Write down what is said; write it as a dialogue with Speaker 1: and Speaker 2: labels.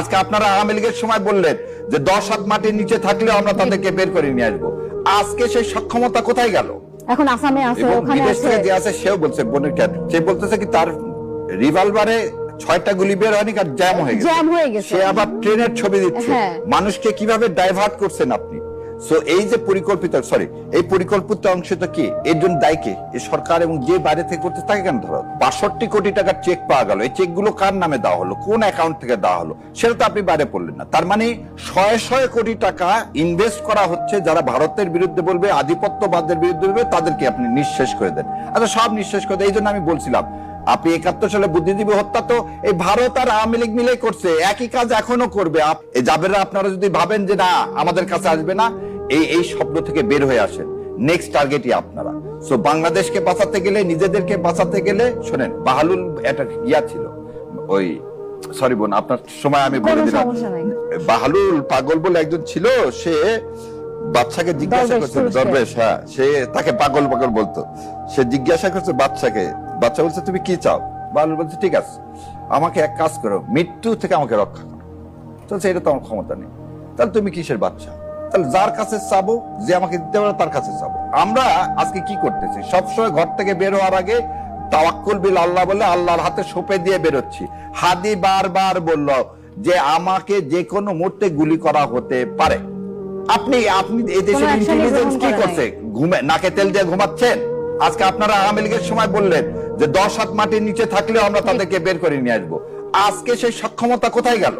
Speaker 1: আজকে আপনারা আওয়ামী লীগের সময় বললেন যে দশ হাত মাটির নিচে থাকলেও আমরা তাদেরকে বের করে নিয়ে আসব। আজকে সেই সক্ষমতা কোথায় গেল?
Speaker 2: এখন আসামে আছে ওখানে আছে।
Speaker 1: যে আছে সেও বলছে বোনের ক্যাপ সে বলতেছে কি তার রিভলভারে ছয়টা গুলি বের হয়নি আর জ্যাম হয়ে গেছে।
Speaker 2: জ্যাম হয়ে গেছে।
Speaker 1: সে আবার ট্রেনের ছবি দিচ্ছে।
Speaker 2: হ্যাঁ।
Speaker 1: মানুষকে কীভাবে ডাইভার্ট করছেন আপনি? সো এই যে পরিকল্পিত সরি এই পরিকল্পিত কি? এর জন্য দায়ী কে? এই সরকার এবং যে বাইরে থেকে করতে তাকে কেন বাষট্টি কোটি টাকার চেক পাওয়া গেল। এই কার নামে দেওয়া হলো? কোন অ্যাকাউন্ট থেকে দেওয়া হলো? সেটা তো আপনি বাইরে পড়লেন না। তার মানে শয়ে শয়ে কোটি টাকা ইনভেস্ট করা হচ্ছে যারা ভারতের বিরুদ্ধে বলবে, আধিপত্যবাদের বিরুদ্ধে বলবে, তাদেরকে আপনি নিঃশেষ করে দেন। আচ্ছা সব নিঃশেষ করে দেন। এই জন্য আমি বলছিলাম, আপনি একাত্তর সালে বুদ্ধিজীবী হত্যা তো এই ভারত আর আওয়ামী লীগ মিলে করছে। একই কাজ এখনও করবে। জাবেররা আপনারা যদি ভাবেন যে না, আমাদের কাছে আসবে না এই এই শব্দ থেকে বের হয়ে আসেন। নেক্সট টার্গেটই আপনারা। সো বাংলাদেশকে বাঁচাতে গেলে নিজেদেরকে বাঁচাতে গেলে শোনেন বাহালুল একটা ইয়া ছিল। ওই সরি বোন আপনার সময় আমি বলে দিলাম। বাহালুল পাগল বলে একজন ছিল সে বাচ্চাকে জিজ্ঞাসা করছে দরবেশ হ্যাঁ সে তাকে পাগল পাগল বলতো। সে জিজ্ঞাসা করছে বাচ্চাকে বাচ্চা বলছে তুমি কি চাও? বাহালুল বলছে ঠিক আছে আমাকে এক কাজ করো মৃত্যু থেকে আমাকে রক্ষা করো। তো এটা তো আমার ক্ষমতা নেই। তাহলে তুমি কিসের বাচ্চা? তাহলে যার কাছে চাবো যে আমাকে দিতে পারে তার কাছে চাবো। আমরা আজকে কি করতেছি? সবসময় ঘর থেকে বের হওয়ার আগে তাওয়াক্কুল বিল আল্লাহ বলে আল্লাহর হাতে সোপে দিয়ে বেরোচ্ছি। হাদি বারবার বলল যে আমাকে যে কোনো মুহূর্তে গুলি করা হতে পারে। আপনি আপনি এই দেশের ইন্টেলিজেন্স কি করছে? ঘুমে নাকে তেল দিয়ে ঘুমাচ্ছেন? আজকে আপনারা আওয়ামী লীগের সময় বললেন যে দশ হাত মাটির নিচে থাকলেও আমরা তাদেরকে বের করে নিয়ে আসব। আজকে সেই সক্ষমতা কোথায় গেল?